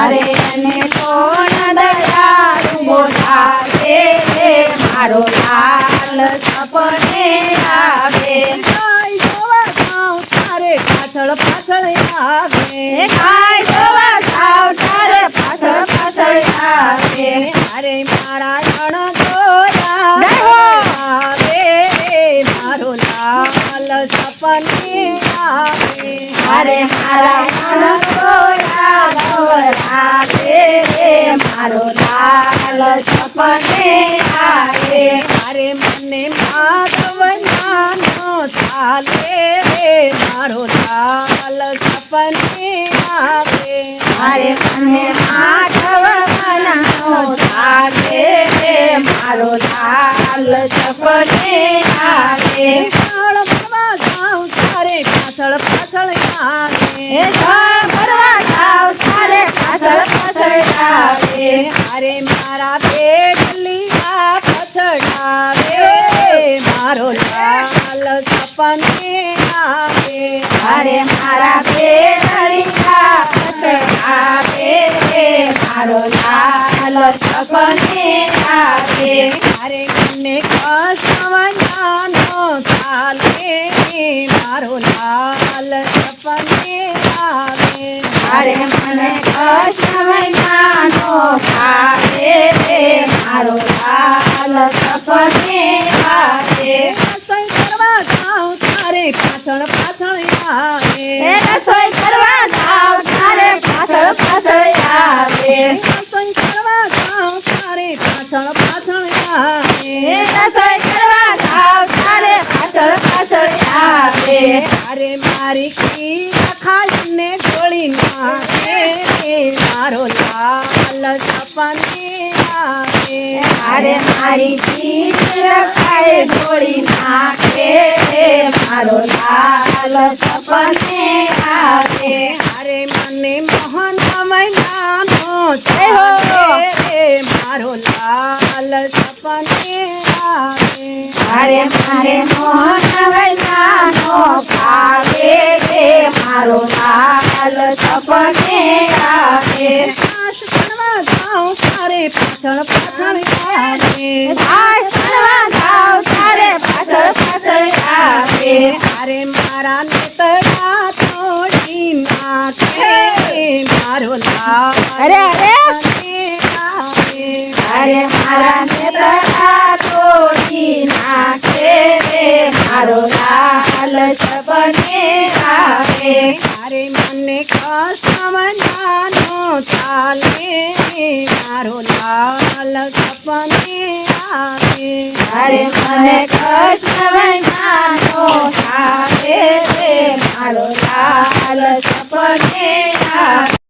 કોણ દયાળુ બોલાવે મારો લાલ સપને આવે તારે પાછળ પાછળ આવે કાય જોવા જાવ તારે પાછળ પાછળ આવે અરે મારા જણ અરે મારા મનોરા ગવરાવે મારો લાલ સપને આવે. મારે મને માધવ નાનો ચાલે રે મારો લાલ સપને આવે. મારે મને માધવ નાનો ચાલે મારો લાલ સપને આવે. સપને આવે અરે મને કસવયાનો ચાલે મારો લાલ સપને આવે અરે મને કૃષ્ણનો ભાવે મારો અરે મારી ખાય ગોળી નાખે મારો લાલ સપને આવે અરે અરે! અરે, મારા નેતરા તોડી નાખે રે મારો લાલ સપને આવે અરે મને કસમજાનો ચાલે. મારો લાલ સપને આવે અરે મને કૃષ્ણ